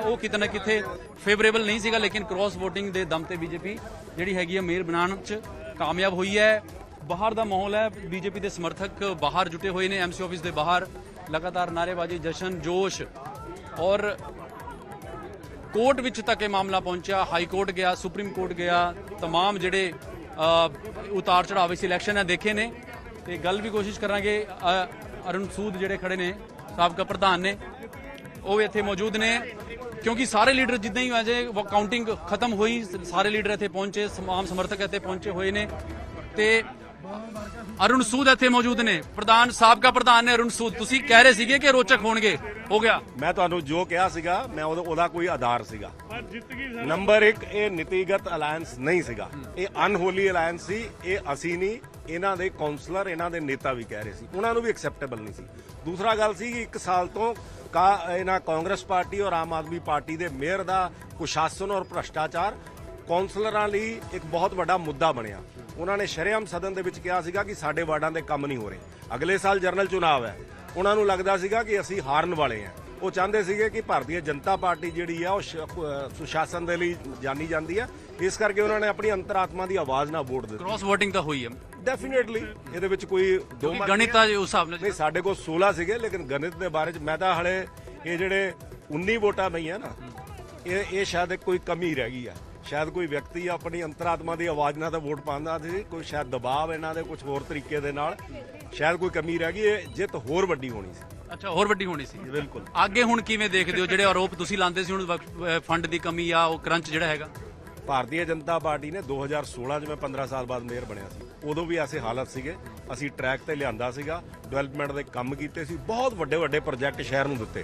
ਉਹ ਕਿਤੇ ਨਾ ਕਿਤੇ ਫੇਵਰੇਬਲ ਨਹੀਂ ਸੀਗਾ ਲੇਕਿਨ ਕ੍ਰਾਸ VOTING ਦੇ ਦਮ ਤੇ ਬੀਜੇਪੀ ਜਿਹੜੀ ਹੈਗੀ ਹੈ ਮੇਅਰ ਬਣਾਉਣ ਚ ਕਾਮਯਾਬ ਹੋਈ ਹੈ ਬਾਹਰ ਦਾ ਮਾਹੌਲ ਹੈ ਬੀਜੇਪੀ ਦੇ ਸਮਰਥਕ ਬਾਹਰ ਜੁਟੇ ਹੋਏ ਨੇ ਐਮਸੀ ਆਫਿਸ ਦੇ ਬਾਹਰ ਲਗਾਤਾਰ ਨਾਅਰੇਬਾਜ਼ੀ ਜਸ਼ਨ ਜੋਸ਼ ਔਰ ਕੋਰਟ ਵਿੱਚ ਤੱਕ ਇਹ ਮਾਮਲਾ ਪਹੁੰਚਿਆ ਹਾਈ ਕੋਰਟ ਗਿਆ ਸੁਪਰੀਮ ਕੋਰਟ ਗਿਆ तमाम ਜਿਹੜੇ ਅ, ਉਤਾਰ ਚੜਾਵੇ ਸਿਲੈਕਸ਼ਨ ਹੈ ਦੇਖੇ ਨੇ ਤੇ ਗੱਲ ਵੀ ਕੋਸ਼ਿਸ਼ ਕਰਾਂਗੇ ਅ, ਅਰੁਣ ਸੂਦ ਜਿਹੜੇ ਖੜੇ ਨੇ ਸਾਬਕਾ ਪ੍ਰਧਾਨ ਨੇ ਉਹ ਵੀ ਇੱਥੇ ਮੌਜੂਦ ਨੇ ਕਿਉਂਕਿ ਸਾਰੇ ਲੀਡਰ ਜਿੱਦਾਂ ਹੀ ਅਜੇ ਕਾਊਂਟਿੰਗ ਖਤਮ ਹੋਈ, ਸਾਰੇ ਲੀਡਰ ਇੱਥੇ ਪਹੁੰਚੇ ਆਮ ਸਮਰਥਕ ਇੱਥੇ ਪਹੁੰਚੇ ਹੋਏ ਨੇ। ਤੇ ਅਰੁਣ ਸੂਦ ਇੱਥੇ ਮੌਜੂਦ ਨੇ। ਪ੍ਰਧਾਨ, ਸਾਬਕਾ ਪ੍ਰਧਾਨ ਨੇ ਅਰੁਣ ਸੂਦ, ਤੁਸੀਂ ਕਹਿ ਰਹੇ ਸੀਗੇ ਕਿ ਰੋਚਕ ਹੋਣਗੇ। ਹੋ ਗਿਆ। ਮੈਂ ਤੁਹਾਨੂੰ ਜੋ ਕਿਹਾ ਸੀਗਾ, ਮੈਂ ਉਹਦਾ ਕੋਈ ਆਧਾਰ ਸੀਗਾ। ਨੰਬਰ 1 ਇਹ ਨੀਤੀਗਤ ਅਲਾਈਅੰਸ ਨਹੀਂ ਸੀਗਾ। ਇਹ ਅਨਹੋਲੀ ਅਲਾਈਅੰਸ ਸੀ, ਇਹ ਅਸੀਂ ਨਹੀਂ ਇਹਨਾਂ ਦੇ ਕਾਉਂਸਲਰ ਇਹਨਾਂ ਦੇ ਨੇਤਾ ਵੀ ਕਹਿ ਰਹੇ ਸੀ। ਉਹਨਾਂ ਨੂੰ ਵੀ ਐਕਸੈਪਟੇਬਲ ਨਹੀਂ ਸੀ। ਦੂਸਰਾ ਗੱਲ ਸੀ ਕਿ ਇੱਕ ਸਾਲ ਤੋਂ ਕਾ ਇਹਨਾਂ ਕਾਂਗਰਸ ਪਾਰਟੀ ਔਰ ਆਮ ਆਦਮੀ ਪਾਰਟੀ ਦੇ ਮੇਅਰ ਦਾ ਕੁਸ਼ਾਸਨ ਔਰ ਭ੍ਰਸ਼ਟਾਚਾਰ ਕਾਉਂਸਲਰਾਂ ਲਈ ਇੱਕ ਬਹੁਤ ਵੱਡਾ ਮੁੱਦਾ ਬਣਿਆ। ਉਹਨਾਂ ਨੇ ਸ਼ਰੇਆਮ ਸਦਨ ਦੇ ਵਿੱਚ ਕਿਹਾ ਸੀਗਾ ਕਿ ਸਾਡੇ ਵਾਰਡਾਂ ਦੇ ਕੰਮ ਨਹੀਂ ਹੋ ਰਹੇ। ਅਗਲੇ ਸਾਲ ਜਨਰਲ ਚੁਣਾਵ ਹੈ। ਉਹਨਾਂ ਨੂੰ ਲੱਗਦਾ ਸੀਗਾ ਕਿ ਅਸੀਂ ਹਾਰਨ ਵਾਲੇ ਹਾਂ। ਉਹ ਚਾਹੁੰਦੇ ਸੀਗੇ ਕਿ ਭਾਰਤੀ ਜਨਤਾ ਪਾਰਟੀ ਜਿਹੜੀ ਆ ਉਹ ਸੁਸ਼ਾਸਨ ਦੇ ਲਈ ਜਾਣੀ ਜਾਂਦੀ ਹੈ ਇਸ ਕਰਕੇ ਉਹਨਾਂ ਨੇ ਆਪਣੀ ਅੰਤਰਾਤਮਾ ਦੀ ਆਵਾਜ਼ ਨਾਲ ਵੋਟ ਦਿੱਤੀ। ਕ੍ਰਾਸ VOTING ਤਾਂ ਹੋਈ ਹੈ ਡੈਫੀਨੇਟਲੀ ਇਹਦੇ ਵਿੱਚ ਕੋਈ ਦੋ ਮਤ ਗਣਿਤ ਆ। ਉਸ ਹਿਸਾਬ ਨਾਲ ਨਹੀਂ ਸਾਡੇ ਕੋਲ 16 ਸੀਗੇ ਲੇਕਿਨ ਗਣਿਤ ਦੇ ਬਾਰੇ ਚ ਮੈਂ ਤਾਂ ਹਲੇ ਇਹ ਜਿਹੜੇ 19 ਵੋਟਾਂ ਪਈਆਂ ਨਾ ਇਹ ਇਹ ਸ਼ਾਇਦ ਕੋਈ ਕਮੀ ਰਹਿ ਗਈ ਆ। ਸ਼ਾਇਦ ਕੋਈ ਵਿਅਕਤੀ ਆਪਣੀ ਅੰਤਰਾਤਮਾ ਦੀ ਆਵਾਜ਼ ਨਾਲ ਤਾਂ ਵੋਟ ਪਾਉਂਦਾ ਸੀ ਕੋਈ ਸ਼ਾਇਦ ਦਬਾਅ ਇਹਨਾਂ ਦੇ ਕੁਝ ਹੋਰ ਤਰੀਕੇ ਦੇ ਨਾਲ ਸ਼ਾਇਦ ਕੋਈ ਕਮੀ ਰਹਿ ਗਈ ਇਹ ਜਿੱਤ ਹੋਰ ਵੱਡੀ ਹੋਣੀ ਸੀ। ਅੱਛਾ ਹੋਰ ਵੱਡੀ ਹੋਣੀ ਸੀ। ਬਿਲਕੁਲ। ਅੱਗੇ ਹੁਣ ਕਿਵੇਂ ਦੇਖਦੇ ਹੋ? ਜਿਹੜੇ ਆਰੋਪ ਤੁਸੀਂ ਲਾਉਂਦੇ ਸੀ ਹੁਣ ਵਕ- ਫੰਡ ਦੀ ਕਮੀ ਆ ਉਹ ਕਰੰਚ ਜਿਹੜਾ ਹੈਗਾ? ਭਾਰਤੀ ਜਨਤਾ ਪਾਰਟੀ ਨੇ 2016 ਚ ਮੈਂ 15 ਸਾਲ ਬਾਅਦ ਮੇਅਰ ਬਣਿਆ ਸੀ। ਉਦੋਂ ਵੀ ਐਸੇ ਹਾਲਤ ਸੀਗੇ। ਅਸੀਂ ਟਰੈਕ ਤੇ ਲਿਆਂਦਾ ਸੀਗਾ। ਡਿਵੈਲਪਮੈਂਟ ਦੇ ਕੰਮ ਕੀਤੇ ਸੀ। ਬਹੁਤ ਵੱਡੇ ਵੱਡੇ ਪ੍ਰੋਜੈਕਟ ਸ਼ਹਿਰ ਨੂੰ ਦਿੱਤੇ।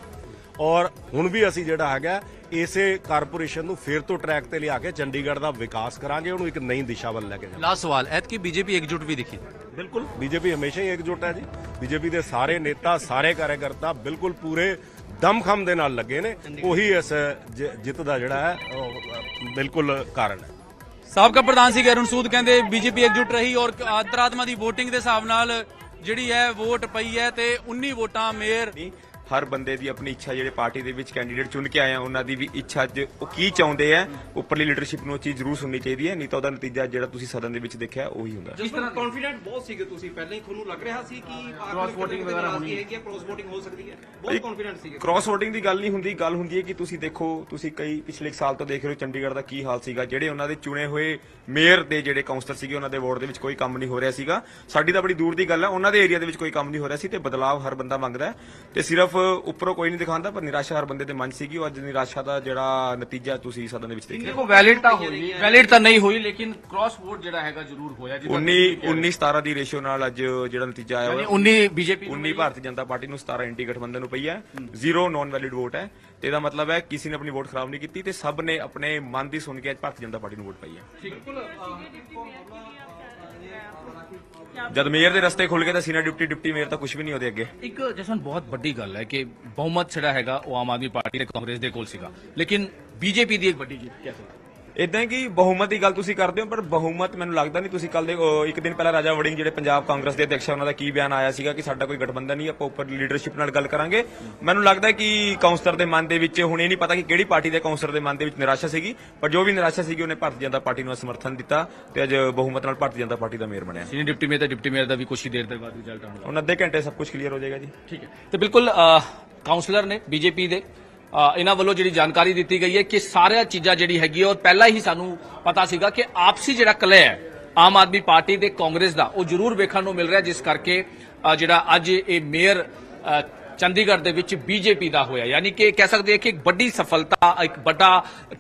ਔਰ ਹੁਣ ਵੀ ਅਸੀਂ ਜਿਹੜਾ ਹੈਗਾ ਇਸੇ ਕਾਰਪੋਰੇਸ਼ਨ ਨੂੰ ਫੇਰ ਤੋਂ ਟਰੈਕ ਤੇ ਲਿਆ ਕੇ ਚੰਡੀਗੜ੍ਹ ਦਾ ਵਿਕਾਸ ਕਰਾਂਗੇ ਉਹਨੂੰ ਇੱਕ ਨਈ ਦਿਸ਼ਾ ਵੱਲ ਲੈ ਕੇ ਜਾਵਾਂਗੇ। ਲਾਸਟ ਸਵਾਲ ਐਤਕੀ ਬੀਜੇਪੀ ਇਕਜੁੱਟ ਵੀ ਦਿਖੀ? ਬਿਲਕੁਲ ਬੀਜੇਪੀ ਹਮੇਸ਼ਾ ਹੀ ਇਕਜੁੱਟ ਹੈ ਜੀ। ਬੀਜੇਪੀ ਦੇ ਸਾਰੇ ਨੇਤਾ ਸਾਰੇ ਕਾਰਜਕਰਤਾ ਬਿਲਕੁਲ ਪੂਰੇ ਦਮਖਮ ਦੇ ਨਾਲ ਲੱਗੇ ਨੇ। ਉਹੀ ਇਸ ਜਿੱਤ ਦਾ ਜਿਹੜਾ ਹੈ ਬਿਲਕੁਲ ਕਾਰਨ ਹੈ। ਸਾਬਕਾ ਪ੍ਰਧਾਨ ਸੀ ਅਰੁਣ ਸੂਦ ਕਹਿੰਦੇ ਬੀਜੇਪੀ ਇਕਜੁੱਟ ਰਹੀ ਔਰ ਅੰਤਰਾਤਮਾ ਦੀ VOTING ਦੇ ਹਿਸਾਬ ਨਾਲ ਜਿਹੜੀ ਹੈ ਵੋਟ ਪਈ ਹੈ ਤੇ 19 ਵੋਟਾਂ ਮੇਅਰ ਹਰ ਬੰਦੇ ਦੀ ਆਪਣੀ ਇੱਛਾ ਜਿਹੜੇ ਪਾਰਟੀ ਦੇ ਵਿੱਚ ਕੈਂਡੀਡੇਟ ਚੁਣ ਕੇ ਆਏ ਆ ਉਹਨਾਂ ਦੀ ਵੀ ਇੱਛਾ ਅੱਜ ਉਹ ਕੀ ਚਾਹੁੰਦੇ ਆ ਉੱਪਰਲੀ ਲੀਡਰਸ਼ਿਪ ਨੂੰ ਉਹ ਚੀਜ਼ ਜ਼ਰੂਰ ਸੁਣਨੀ ਚਾਹੀਦੀ ਹੈ ਨਹੀਂ ਤਾਂ ਉਹਦਾ ਨਤੀਜਾ ਜਿਹੜਾ ਤੁਸੀਂ ਸਦਨ ਦੇ ਵਿੱਚ ਦੇਖਿਆ ਉਹੀ ਹੁੰਦਾ। ਜਿਸ ਤਰ੍ਹਾਂ ਕੌਨਫੀਡੈਂਟ ਬਹੁਤ ਸੀਗੇ ਤੁਸੀਂ ਪਹਿਲਾਂ ਹੀ ਤੁਹਾਨੂੰ ਲੱਗ ਰਿਹਾ ਸੀ ਕਿ ਕ੍ਰਾਸ VOTING ਵਗੈਰਾ ਹੋਣੀ ਹੈ। ਕ੍ਰਾਸ VOTING ਹੋ ਸਕਦੀ ਹੈ। ਬਹੁਤ ਕੌਨਫੀਡੈਂਟ ਸੀਗੇ। ਕ੍ਰਾਸ VOTING ਦੀ ਗੱਲ ਨਹੀਂ ਹੁੰਦੀ ਗੱਲ ਹੁੰਦੀ ਹੈ ਕਿ ਤੁਸੀਂ ਦੇਖੋ ਤੁਸੀਂ ਕਈ ਪਿਛਲੇ ਸਾਲ ਤੋਂ ਦੇਖ ਰਹੇ ਹੋ ਚੰਡੀਗੜ੍ਹ ਦਾ ਕੀ ਹਾਲ ਸੀਗਾ ਜਿਹੜੇ ਉਹਨਾਂ ਦੇ ਚੁਣੇ ਹੋਏ ਮੇਅਰ ਦੇ ਜਿਹੜੇ ਕਾਉਂਸਲਰ ਸੀਗੇ ਉਹਨਾਂ ਦੇ ਵਾਰਡ ਦੇ ਵਿੱਚ ਕੋਈ ਕੰਮ ਨਹੀਂ ਹੋ ਰਿਹਾ ਸੀਗਾ। ਸਾਡੀ ਤਾਂ ਬੜੀ ਦੂਰ ਦੀ ਗੱਲ ਹੈ ਉਹਨਾਂ ਦੇ ਏਰੀਆ ਦੇ ਵਿੱਚ ਕੋਈ ਕੰਮ ਨਹੀਂ ਹੋ ਰਿਹਾ ਸੀ ਤੇ ਬਦਲਾਵ ਹਰ ਬੰਦਾ ਮੰਗਦਾ ਹੈ। ਤੇ ਸਿਰਫ ਉੱਪਰੋਂ ਕੋਈ ਨਹੀਂ ਦਿਖਾਉਂਦਾ ਪਰ ਨਿਰਾਸ਼ਾ ਹਰ ਬੰਦੇ ਦੇ ਮਨ ਸੀਗੀ ਉਹ ਅੱਜ ਨਿਰਾਸ਼ਾ ਦਾ ਜਿਹੜਾ ਨਤੀਜਾ ਤੁਸੀਂ ਸਦਨ ਦੇ ਵਿੱਚ ਦੇਖਿਆ। ਦੇਖੋ ਵੈਲਿਡ ਤਾਂ ਹੋਈ ਵੈਲਿਡ ਤਾਂ ਨਹੀਂ ਹੋਈ ਲੇਕਿਨ ਕ੍ਰਾਸ ਵੋਟ ਜਿਹੜਾ ਹੈਗਾ ਜ਼ਰੂਰ ਹੋਇਆ ਜਿੱਦਾਂ 19 19 17 ਦੀ ਰੇਸ਼ਿਓ ਨਾਲ ਅੱਜ ਜਿਹੜਾ ਨਤੀਜਾ ਆਇਆ ਯਾਨੀ ਹੋਇਆ। 19 ਬੀਜੇਪੀ 19 ਭਾਰਤੀ ਜਨਤਾ ਪਾਰਟੀ ਨੂੰ 17 ਐਂਟੀ ਗਠਬੰਧਨ ਨੂੰ ਪਈ ਹੈ। ਜ਼ੀਰੋ ਨਾਨ ਵੈਲਿਡ ਵੋਟ ਹੈ। ਤੇ ਇਹਦਾ ਮਤਲਬ ਹੈ ਕਿਸੇ ਨੇ ਆਪਣੀ ਵੋਟ ਖਰਾਬ ਨਹੀਂ ਕੀਤੀ ਤੇ ਸਭ ਨੇ ਆਪਣੇ ਮਨ ਦੀ ਸੁਣ ਕੇ ਅੱਜ ਭਾਰਤੀ ਜਨਤਾ ਪਾਰਟੀ ਨੂੰ ਵੋਟ ਪਾਈ ਹੈ। ਜਦ ਮੇਅਰ ਦੇ ਰਸਤੇ ਖੁੱਲ ਗਏ ਤਾਂ ਸੀਨੀਅਰ ਡਿਪਟੀ ਡਿਪਟੀ ਮੇਅਰ ਤਾਂ ਕੁਝ ਵੀ ਨਹੀਂ ਉਹਦੇ ਅੱਗੇ। ਇੱਕ ਜਸਨ ਬਹੁਤ ਵੱਡੀ ਗੱਲ ਹੈ ਕਿ ਬਹੁਮਤ ਜਿਹੜਾ ਹੈਗਾ ਉਹ ਆਮ ਆਦਮੀ ਪਾਰਟੀ ਤੇ ਕਾਂਗਰਸ ਦੇ ਕੋਲ ਸੀਗਾ। ਲੇਕਿਨ ਬੀਜੇਪੀ ਦੀ ਇੱਕ ਵੱਡੀ ਜਿੱਤ ਕਹਿ ਸਕਦੇ ਇਦਾਂ ਕਿ ਬਹੁਮਤ ਦੀ ਗੱਲ ਤੁਸੀਂ ਕਰਦੇ ਹੋ ਪਰ ਬਹੁਮਤ ਮੈਨੂੰ ਲੱਗਦਾ ਨਹੀਂ ਤੁਸੀਂ ਕੱਲ ਦੇ ਉਹ ਇੱਕ ਦਿਨ ਪਹਿਲਾਂ ਰਾਜਾ ਵੜਿੰਗ ਜਿਹੜੇ ਪੰਜਾਬ ਕਾਂਗਰਸ ਦੇ ਅਧਿਕਸ਼ ਆ, ਉਹਨਾਂ ਦਾ ਕੀ ਬਿਆਨ ਆਇਆ ਸੀਗਾ ਕਿ ਸਾਡਾ ਕੋਈ ਗਠਬੰਧਨ ਨਹੀਂ ਆਪਾਂ ਉੱਪਰ ਲੀਡਰਸ਼ਿਪ ਨਾਲ ਗੱਲ ਕਰਾਂਗੇ। ਮੈਨੂੰ ਲੱਗਦਾ ਕਿ ਕਾਉਂਸਲਰ ਦੇ ਮਨ ਦੇ ਵਿੱਚ ਹੁਣ ਇਹ ਨਹੀਂ ਪਤਾ ਕਿ ਕਿਹੜੀ ਪਾਰਟੀ ਦੇ ਕਾਉਂਸਲਰ ਦੇ ਮਨ ਦੇ ਵਿੱਚ ਨਿਰਾਸ਼ਾ ਸੀਗੀ ਪਰ ਜੋ ਵੀ ਨਿਰਾਸ਼ਾ ਸੀਗੀ ਉਹਨੇ ਭਾਰਤੀ ਜਨਤਾ ਪਾਰਟੀ ਨੂੰ ਸਮਰਥਨ ਦਿੱਤਾ ਤੇ ਅੱਜ ਬਹੁਮਤ ਨਾਲ ਭਾਰਤੀ ਜਨਤਾ ਪਾਰਟੀ ਦਾ ਮੇਅਰ ਬਣਿਆ। ਸੀਨੀਅਰ ਡਿਪਟੀ ਮੇਅਰ ਤੇ ਡਿਪਟੀ ਮੇਅਰ ਦਾ ਵੀ ਕੁਝ ਹੀ ਦੇਰ ਦੇ ਬਾਅਦ ਰਿਜ਼ਲਟ ਆਉਣਾ ਹੁਣ ਅੱਧੇ ਘੰਟੇ ਸਭ ਕੁਝ ਕਲੀਅਰ ਹੋ ਜਾਏਗਾ ਜੀ। ਠੀਕ ਹੈ। ਤੇ ਬਿਲਕੁਲ ਅਹ, ਕਾਉਂਸਲਰ ਨੇ ਬੀਜੇਪੀ ਦੇ ਇਹਨਾਂ ਵੱਲੋਂ ਜਿਹੜੀ ਜਾਣਕਾਰੀ ਦਿੱਤੀ ਗਈ ਹੈ ਕਿ ਸਾਰੀਆਂ ਚੀਜ਼ਾਂ ਜਿਹੜੀ ਹੈਗੀ ਹੈ ਔਰ ਪਹਿਲਾਂ ਹੀ ਸਾਨੂੰ ਪਤਾ ਸੀਗਾ ਕਿ ਆਪਸੀ ਜਿਹੜਾ ਕਲਹ ਹੈ, ਆਮ ਆਦਮੀ ਪਾਰਟੀ ਤੇ ਕਾਂਗਰਸ ਦਾ, ਉਹ ਜ਼ਰੂਰ ਵੇਖਣ ਨੂੰ ਮਿਲ ਰਿਹਾ, ਜਿਸ ਕਰਕੇ ਜਿਹੜਾ ਅੱਜ ਇਹ ਮੇਅਰ ਚੰਡੀਗੜ੍ਹ ਦੇ ਵਿੱਚ ਬੀਜੇਪੀ ਦਾ ਹੋਇਆ। ਯਾਨੀ ਕਿ ਕਹਿ ਸਕਦੇ ਹਾਂ ਕਿ ਇੱਕ ਵੱਡੀ ਸਫਲਤਾ, ਇੱਕ ਵੱਡਾ,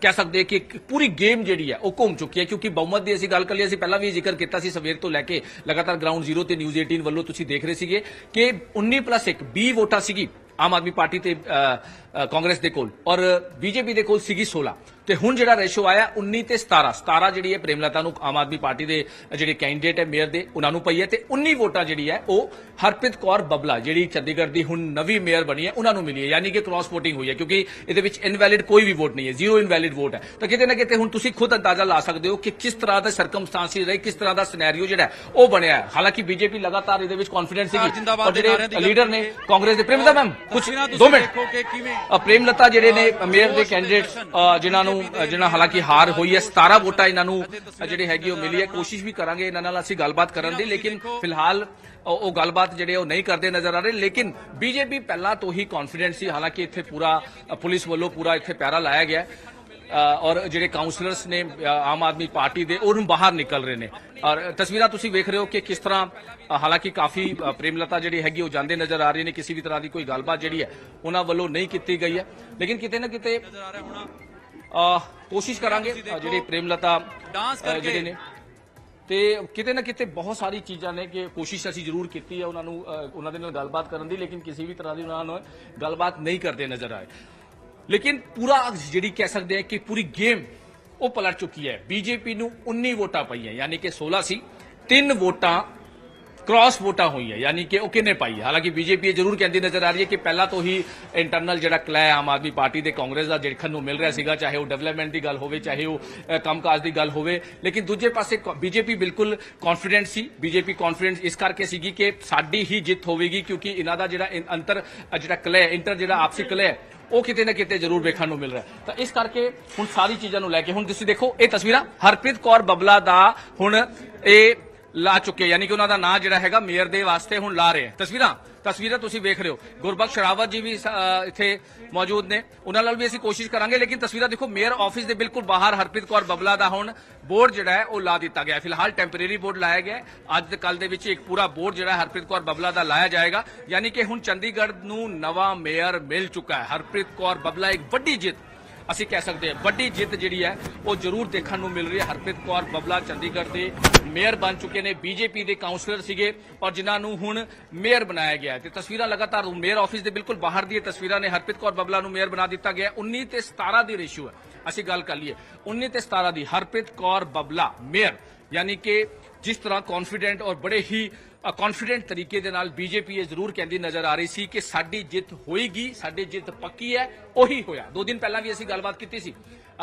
ਕਹਿ ਸਕਦੇ ਹਾਂ ਕਿ ਇੱਕ ਪੂਰੀ ਗੇਮ ਜਿਹੜੀ ਹੈ, ਉਹ ਘੁੰਮ ਚੁੱਕੀ ਹੈ। ਕਿਉਂਕਿ ਬਹੁਮਤ ਦੀ ਅਸੀਂ ਗੱਲ ਕਰ ਲਈ, ਅਸੀਂ ਪਹਿਲਾਂ ਵੀ ਜ਼ਿਕਰ ਕੀਤਾ ਸੀ ਸਵੇਰ ਤੋਂ ਲੈ ਕੇ ਲਗਾਤਾਰ ਗਰਾਊਂਡ ਜ਼ੀਰੋ ਤੇ ਨਿਊਜ਼ 18 ਵੱਲੋਂ ਤੁਸੀਂ ਦੇਖ ਰਹੇ ਸੀਗੇ ਕਿ 19 ਪਲੱਸ 1 20 ਵੋਟਾਂ ਸੀਗੀ, ਆਮ ਆਦਮੀ ਪਾਰਟੀ ਤੇ ਕਾਂਗਰਸ ਦੇ ਕੋਲ ਔਰ ਬੀਜੇਪੀ ਦੇ ਕੋਲ ਸੀਗੀ 16 ਤੇ ਹੁਣ ਜਿਹੜਾ ਰੇਸ਼ੋ ਆਇਆ 19 ਤੇ 17 17 ਜਿਹੜੀ ਹੈ ਪ੍ਰੇਮਲਤਾ ਨੂੰ ਆਮ ਆਦਮੀ ਪਾਰਟੀ ਦੇ ਜਿਹੜੇ ਕੈਂਡੀਡੇਟ ਹੈ ਮੇਅਰ ਦੇ ਉਹਨਾਂ ਨੂੰ ਪਈ ਹੈ ਤੇ 19 ਵੋਟਾਂ ਜਿਹੜੀ ਹੈ ਉਹ ਹਰਪ੍ਰੀਤ ਕੌਰ ਬਬਲਾ ਜਿਹੜੀ ਚੰਡੀਗੜ੍ਹ ਦੀ ਹੁਣ ਨਵੀਂ ਮੇਅਰ ਬਣੀ ਹੈ ਉਹਨਾਂ ਨੂੰ ਮਿਲੀ ਹੈ। ਯਾਨੀ ਕਿ ਕ੍ਰਾਸ VOTING ਹੋਈ ਹੈ ਕਿਉਂਕਿ ਇਹਦੇ ਵਿੱਚ ਇਨਵੈਲਿਡ ਕੋਈ ਵੀ ਵੋਟ ਨਹੀਂ ਹੈ ਜ਼ੀਰੋ ਇਨਵੈਲਿਡ ਵੋਟ ਹੈ। ਤਾਂ ਕਿਤੇ ਨਾ ਕਿਤੇ ਹੁਣ ਤੁਸੀਂ ਖੁਦ ਅੰਦਾਜ਼ਾ ਲਾ ਸਕਦੇ ਹੋ ਕਿ ਕਿਸ ਤਰ੍ਹਾਂ ਦਾ ਸਰਕਮਸਟੈਂਸਿਸ ਰਹੇ ਕਿਸ ਤਰ੍ਹਾਂ ਦਾ ਸਿਨੈਰੀਓ ਜਿਹੜਾ ਉਹ ਬਣਿਆ ਹੈ। ਹਾਲਾਂਕਿ ਬੀਜੇਪੀ ਲਗਾਤਾਰ ਇਹਦੇ ਵਿੱਚ ਕੌਨਫੀਡੈਂਸ ਸੀਗੀ। ਔਰ ਜਿਹੜੇ ਲੀਡਰ ਨੇ ਕਾਂਗਰਸ ਦੇ ਪ੍ਰੇਮਦਾ ਮੈਮ ਕੁਝ ਤਸਵੀਰਾਂ ਦੋ ਤੁਸੀਂ ਮਿੰਟ। ਦੇਖੋ ਕਿ ਕਿਵੇਂ ਪ੍ਰੇਮ ਲਤਾ ਜਿਹੜੇ ਨੇ ਮੇਅਰ ਦੇ ਕੈਂਡੀਡੇਟ ਜਿਨ੍ਹਾਂ ਨੂੰ ਜਿਨ੍ਹਾਂ ਹਾਲਾਂਕਿ ਹਾਰ ਹੋਈ ਹੈ 17 ਵੋਟਾਂ ਇਹਨਾਂ ਨੂੰ ਅ, ਜਿਹੜੇ ਹੈਗੀ ਉਹ ਮਿਲੀ ਹੈ। ਕੋਸ਼ਿਸ਼ ਵੀ ਕਰਾਂਗੇ ਇਹਨਾਂ ਨਾਲ ਅਸੀਂ ਗੱਲਬਾਤ ਕਰਨ ਦੀ ਲੇਕਿਨ ਫਿਲਹਾਲ ਉਹ ਗੱਲਬਾਤ ਜਿਹੜੇ ਉਹ ਨਹੀਂ ਕਰਦੇ ਨਜ਼ਰ ਆ ਰਹੇ। ਲੇਕਿਨ ਬੀਜੇਪੀ ਪਹਿਲਾਂ ਤੋਂ ਹੀ ਕੌਨਫੀਡੈਂਟ ਸੀ ਹਾਲਾਂਕਿ ਇੱਥੇ ਪੂਰਾ ਪੁਲਿਸ ਵੱਲੋਂ ਪੂਰਾ ਇੱਥੇ ਪਿਆਰਾ ਲਾਇਆ ਗਿਆ। ਔਰ ਜਿਹੜੇ ਕਾਉਂਸਲਰਸ ਨੇ ਆਮ ਆਦਮੀ ਪਾਰਟੀ ਦੇ ਉਹ ਹੁਣ ਬਾਹਰ ਨਿਕਲ ਰਹੇ ਨੇ। ਔਰ ਤਸਵੀਰਾਂ ਤੁਸੀਂ ਵੇਖ ਰਹੇ ਹੋ ਕਿ ਕਿਸ ਤਰ੍ਹਾਂ ਹਾਲਾਂਕਿ ਕਾਫੀ ਪ੍ਰੇਮਲਤਾ ਜਿਹੜੀ ਹੈਗੀ ਉਹ ਜਾਂਦੇ ਨਜ਼ਰ ਆ ਰਹੀ ਨੇ ਕਿਸੇ ਵੀ ਤਰ੍ਹਾਂ ਦੀ ਕੋਈ ਗੱਲਬਾਤ ਜਿਹੜੀ ਹੈ ਉਹਨਾਂ ਵੱਲੋਂ ਨਹੀਂ ਕੀਤੀ ਗਈ ਹੈ। ਲੇਕਿਨ ਕਿਤੇ ਨਾ ਕਿਤੇ ਕੋਸ਼ਿਸ਼ ਕਰਾਂਗੇ ਜਿਹੜੀ ਪ੍ਰੇਮਲਤਾ ਡਾਂਸ ਜਿਹੜੇ ਨੇ ਤੇ ਕਿਤੇ ਨਾ ਕਿਤੇ ਬਹੁਤ ਸਾਰੀ ਚੀਜ਼ਾਂ ਨੇ ਕਿ ਕੋਸ਼ਿਸ਼ ਅਸੀਂ ਜ਼ਰੂਰ ਕੀਤੀ ਹੈ ਉਹਨਾਂ ਨੂੰ ਉਹਨਾਂ ਦੇ ਨਾਲ ਗੱਲਬਾਤ ਕਰਨ ਦੀ ਲੇਕਿਨ ਕਿਸੇ ਵੀ ਤਰ੍ਹਾਂ ਦੀ ਉਹਨਾਂ ਨਾਲ ਗੱਲਬਾਤ ਨਹੀਂ ਕਰਦੇ ਨਜ਼ਰ ਆਏ। ਲੇਕਿਨ ਪੂਰਾ ਜਿਹੜੀ ਕਹਿ ਸਕਦੇ ਆ ਕਿ ਪੂਰੀ ਗੇਮ ਉਹ ਪਲਟ ਚੁੱਕੀ ਹੈ। ਬੀਜੇਪੀ ਨੂੰ 19 ਵੋਟਾਂ ਪਈਆਂ, ਯਾਨੀ ਕਿ 16 ਸੀ। ਤਿੰਨ ਵੋਟਾਂ ਕ੍ਰਾਸ ਵੋਟਾਂ ਹੋਈਆਂ, ਯਾਨੀ ਕਿ ਉਹ ਕਿੰਨੇ ਪਾਈ? ਹੈ? ਹਾਲਾਂਕਿ ਬੀਜੇਪੀ ਇਹ ਜ਼ਰੂਰ ਕਹਿੰਦੀ ਨਜ਼ਰ ਆ ਰਹੀ ਹੈ ਕਿ ਪਹਿਲਾਂ ਤੋਂ ਹੀ ਇੰਟਰਨਲ ਜਿਹੜਾ ਕਲੈ ਆਮ ਆਦਮੀ ਪਾਰਟੀ ਦੇ ਕਾਂਗਰਸ ਦਾ ਦੇਖਣ ਨੂੰ ਮਿਲ ਰਿਹਾ ਸੀਗਾ, ਚਾਹੇ ਉਹ ਡਿਵੈਲਪਮੈਂਟ ਦੀ ਗੱਲ ਹੋਵੇ, ਚਾਹੇ ਉਹ ਕੰਮਕਾਜ ਦੀ ਗੱਲ ਹੋਵੇ। ਲੇਕਿਨ ਦੂਜੇ ਪਾਸੇ ਬੀਜੇਪੀ ਬਿਲਕੁਲ ਕੌਨਫੀਡੈਂਟ ਸੀ। ਬੀਜੇਪੀ ਕੌਨਫੀਡੈਂਟ ਇਸ ਕਰਕੇ ਸੀਗੀ ਕਿ ਸਾਡੀ ਹੀ ਜਿੱਤ ਹੋਵੇਗੀ, ਕਿਉਂਕਿ ਇਹਨਾਂ ਦਾ ਜਿਹੜਾ ਅੰਤਰ ਜਿਹੜਾ ਕਲੈ ਇੰਟਰ ਜਿਹੜਾ ਆਪਸੀ ਕਲੈ ਉਹ ਕਿਤੇ ਨਾ ਕਿਤੇ ਜ਼ਰੂਰ ਵੇਖਣ ਨੂੰ ਮਿਲ ਰਿਹਾ ਤਾਂ ਇਸ ਕਰਕੇ ਹੁਣ ਸਾਰੀ ਚੀਜ਼ਾਂ ਨੂੰ ਲੈ ਕੇ ਹੁਣ ਤੁਸੀਂ ਦੇਖੋ, ਇਹ ਤਸਵੀਰਾਂ ਹਰਪ੍ਰੀਤ ਕੌਰ ਬਬਲਾ ਦਾ ਹੁਣ ਇਹ ਲਾ ਚੁੱਕੇ ਯਾਨੀ ਕਿ ਉਹਨਾਂ ਦਾ ਨਾਂ ਜਿਹੜਾ ਹੈਗਾ ਮੇਅਰ ਦੇ ਵਾਸਤੇ ਹੁਣ ਲਾ ਰਹੇ ਤਸਵੀਰਾਂ ਤਸਵੀਰਾਂ ਤੁਸੀਂ ਵੇਖ ਰਹੇ ਹੋ। ਗੁਰਬਖਸ਼ ਸ਼ਰਾਵਤ ਜੀ ਵੀ ਇੱਥੇ ਮੌਜੂਦ ਨੇ। ਉਹਨਾਂ ਨਾਲ ਵੀ ਅਸੀਂ ਕੋਸ਼ਿਸ਼ ਕਰਾਂਗੇ, ਲੇਕਿਨ ਤਸਵੀਰਾਂ ਦੇਖੋ, ਮੇਅਰ ਆਫਿਸ ਦੇ ਬਿਲਕੁਲ ਬਾਹਰ ਹਰਪ੍ਰੀਤ ਕੌਰ ਬਬਲਾ ਦਾ ਹੁਣ ਬੋਰਡ ਜਿਹੜਾ ਹੈ, ਉਹ ਲਾ ਦਿੱਤਾ ਗਿਆ ਫਿਲਹਾਲ ਟੈਂਪਰੇਰੀ ਬੋਰਡ ਲਾਇਆ ਗਿਆ ਅੱਜ ਤੇ ਕੱਲ ਦੇ ਵਿੱਚ ਇੱਕ ਪੂਰਾ ਬੋਰਡ ਜਿਹੜਾ ਹਰਪ੍ਰੀਤ ਕੌਰ ਬਬਲਾ ਦਾ ਲਾਇਆ ਜਾਏਗਾ। ਯਾਨੀ ਕਿ ਹੁਣ ਚੰਡੀਗੜ੍ਹ ਨੂੰ ਨਵਾਂ ਮੇਅਰ ਮਿਲ ਚੁੱਕਾ ਹੈ। ਹਰਪ੍ਰੀਤ ਕੌਰ ਬਬਲਾ ਇੱਕ ਵੱਡੀ ਜਿੱਤ ਅਸੀਂ ਕਹਿ ਸਕਦੇ ਹਾਂ, ਵੱਡੀ ਜਿੱਤ ਜਿਹੜੀ ਹੈ, ਉਹ ਜ਼ਰੂਰ ਦੇਖਣ ਨੂੰ ਮਿਲ ਰਹੀ ਹੈ। ਹਰਪ੍ਰੀਤ ਕੌਰ ਬਬਲਾ ਚੰਡੀਗੜ੍ਹ ਦੇ ਮੇਅਰ ਬਣ ਚੁੱਕੇ ਨੇ, ਬੀਜੇਪੀ ਦੇ ਕਾਉਂਸਲਰ ਸੀਗੇ ਔਰ ਜਿਨ੍ਹਾਂ ਨੂੰ ਹੁਣ ਮੇਅਰ ਬਣਾਇਆ ਗਿਆ ਹੈ। ਤੇ ਤਸਵੀਰਾਂ ਲਗਾਤਾਰ ਮੇਅਰ ਆਫਿਸ ਦੇ ਬਿਲਕੁਲ ਬਾਹਰ ਦੀਆਂ ਤਸਵੀਰਾਂ ਨੇ। ਹਰਪ੍ਰੀਤ ਕੌਰ ਬਬਲਾ ਨੂੰ ਮੇਅਰ ਬਣਾ ਦਿੱਤਾ ਗਿਆ। ਹੈ। 19 ਤੇ 17 ਦੀ ਰੇਸ਼ੀਓ ਹੈ। ਅਸੀਂ ਗੱਲ ਕਰ ਲਈਏ 19 ਤੇ 17 ਦੀ। ਹਰਪ੍ਰੀਤ ਕੌਰ ਬਬਲਾ ਮੇਅਰ, ਯਾਨੀ ਕਿ ਜਿਸ ਤਰ੍ਹਾਂ ਕੌਨਫੀਡੈਂਟ ਔਰ ਬੜੇ ਹੀ ਕੌਨਫੀਡੈਂਟ ਤਰੀਕੇ ਦੇ ਨਾਲ ਬੀਜੇਪੀ ਇਹ ਜ਼ਰੂਰ ਕਹਿੰਦੀ ਨਜ਼ਰ ਆ ਰਹੀ ਸੀ ਕਿ ਸਾਡੀ ਜਿੱਤ ਹੋਏਗੀ, ਸਾਡੀ ਜਿੱਤ ਪੱਕੀ ਹੈ, ਉਹੀ ਹੋਇਆ। ਦੋ ਦਿਨ ਪਹਿਲਾਂ ਵੀ ਅਸੀਂ ਗੱਲਬਾਤ ਕੀਤੀ ਸੀ।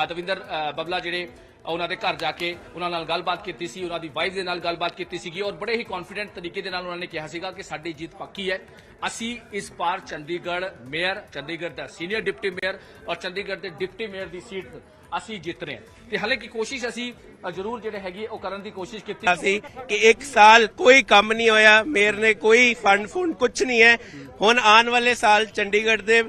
ਦਵਿੰਦਰ ਬਬਲਾ ਜਿਹੜੇ ਉਹਨਾਂ ਦੇ ਘਰ ਜਾ ਕੇ ਉਹਨਾਂ ਨਾਲ ਗੱਲਬਾਤ ਕੀਤੀ ਸੀ, ਉਹਨਾਂ ਦੀ ਵਾਈਫ ਦੇ ਨਾਲ ਗੱਲਬਾਤ ਕੀਤੀ ਸੀਗੀ ਔਰ ਬੜੇ ਹੀ ਕੌਨਫੀਡੈਂਟ ਤਰੀਕੇ ਦੇ ਨਾਲ ਉਹਨਾਂ ਨੇ ਕਿਹਾ ਸੀਗਾ ਕਿ ਸਾਡੀ ਜਿੱਤ ਪੱਕੀ ਹੈ। ਅਸੀਂ ਇਸ ਵਾਰ ਚੰਡੀਗੜ੍ਹ ਮੇਅਰ ਚੰਡੀਗੜ੍ਹ ਦਾ ਸੀਨੀਅਰ ਡਿਪਟੀ ਮੇਅਰ ਔਰ ਚੰਡੀਗੜ੍ਹ ਦੇ ਡਿਪਟੀ ਮੇਅਰ ਦੀ ਸੀਟ ਅਸੀਂ ਜਿੱਤ ਰਹੇ ਹਾਂ। ਤੇ ਹਾਲੇ ਕੀ ਕੋਸ਼ਿਸ਼ ਅਸੀਂ ਜ਼ਰੂਰ ਜਿਹੜੇ ਹੈਗੀ ਉਹ ਕਰਨ ਦੀ ਕੋਸ਼ਿਸ਼ ਕੀਤੀ। ਸੀ ਕਿ ਇੱਕ ਸਾਲ ਕੋਈ ਕੰਮ ਨਹੀਂ ਹੋਇਆ ਮੇਰ ਨੇ ਕੋਈ ਫੰਡ ਫੁੰਡ ਕੁਝ ਨਹੀਂ ਹੈ। ਹੁਣ ਆਉਣ ਵਾਲੇ ਸਾਲ ਚੰਡੀਗੜ੍ਹ ਦੇ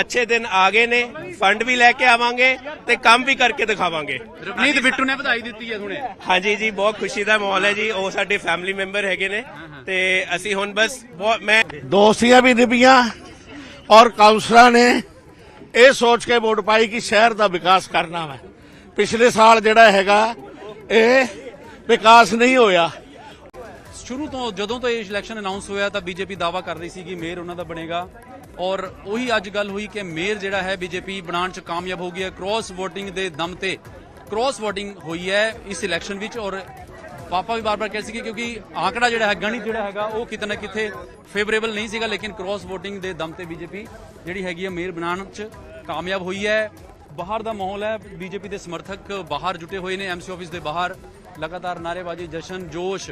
ਅੱਛੇ ਦਿਨ ਆ ਗਏ ਨੇ ਫੰਡ ਵੀ ਲੈ ਕੇ ਆਵਾਂਗੇ ਤੇ ਕੰਮ ਵੀ ਕਰਕੇ ਦਿਖਾਵਾਂਗੇ। ਰਵਨੀਤ ਬਿੱਟੂ ਨੇ ਵਧਾਈ ਦਿੱਤੀ ਹੈ ਹੁਣੇ। ਹਾਂਜੀ ਜੀ ਬਹੁਤ ਖੁਸ਼ੀ ਦਾ ਮਾਹੌਲ ਹੈ ਜੀ। ਉਹ ਸਾਡੇ ਫੈਮਿਲੀ ਮੈਂਬਰ ਹੈਗੇ ਨੇ। ਤੇ ਅਸੀਂ ਹੁਣ ਬਸ ਬਹੁਤ ਮੈਂ ਦੋਸਤੀਆਂ ਵੀ ਨਿਭੀਆਂ ਔਰ ਕਾਉਂਸਲਰਾਂ ਨੇ ਇਹ ਸੋਚ ਕੇ ਵੋਟ ਪਾਈ ਕਿ ਸ਼ਹਿਰ ਦਾ ਵਿਕਾਸ ਕਰਨਾ ਹੈ ਪਿਛਲੇ ਸਾਲ ਜਿਹੜਾ ਹੈਗਾ, ਇਹ ਵਿਕਾਸ ਨਹੀਂ ਹੋਇਆ। ਸ਼ੁਰੂ ਤੋਂ ਜਦੋਂ ਤੋਂ ਇਹ ਇਲੈਕਸ਼ਨ ਅਨਾਉਂਸ ਹੋਇਆ ਤਾਂ ਬੀਜੇਪੀ ਦਾਵਾ ਕਰ ਰਹੀ ਸੀ ਕਿ ਮੇਅਰ ਉਹਨਾਂ ਦਾ ਬਣੇਗਾ। ਔਰ ਉਹੀ ਅੱਜ ਗੱਲ ਹੋਈ ਕਿ ਮੇਅਰ ਜਿਹੜਾ ਹੈ ਬੀਜੇਪੀ ਬਣਾਉਣ ਚ ਕਾਮਯਾਬ ਹੋ ਗਈ ਹੈ ਕ੍ਰਾਸ VOTING ਦੇ ਦਮ ਤੇ ਕ੍ਰਾਸ VOTING ਹੋਈ ਹੈ ਇਸ ਇਲੈਕਸ਼ਨ ਵਿੱਚ ਔਰ ਪਾਪਾ ਵੀ ਬਾਰ-ਬਾਰ ਕਹਿ ਸੀ ਕਿਉਂਕਿ ਆંકੜਾ ਜਿਹੜਾ ਹੈ, ਗਣਿਤ ਜਿਹੜਾ ਹੈਗਾ, ਉਹ ਕਿਤੇ ਨਾ ਕਿਤੇ ਫੇਵਰੇਬਲ ਨਹੀਂ ਸੀਗਾ, ਲੇਕਿਨ ਕ੍ਰਾਸ ਵੋਟਿੰਗ ਦੇ ਦਮ ਤੇ ਬੀਜੇਪੀ ਜਿਹੜੀ ਹੈਗੀ ਹੈ ਮੇਅਰ ਬਣਾਉਣ ਚ ਕਾਮਯਾਬ ਹੋਈ ਹੈ। ਬਾਹਰ ਦਾ ਮਾਹੌਲ ਹੈ ਬੀਜੇਪੀ ਦੇ ਸਮਰਥਕ ਬਾਹਰ ਜੁਟੇ ਹੋਏ ਨੇ ਐਮਸੀ ਆਫਿਸ ਦੇ ਬਾਹਰ। ਲਗਾਤਾਰ ਨਾਅਰੇਬਾਜ਼ੀ ਜਸ਼ਨ, ਜੋਸ਼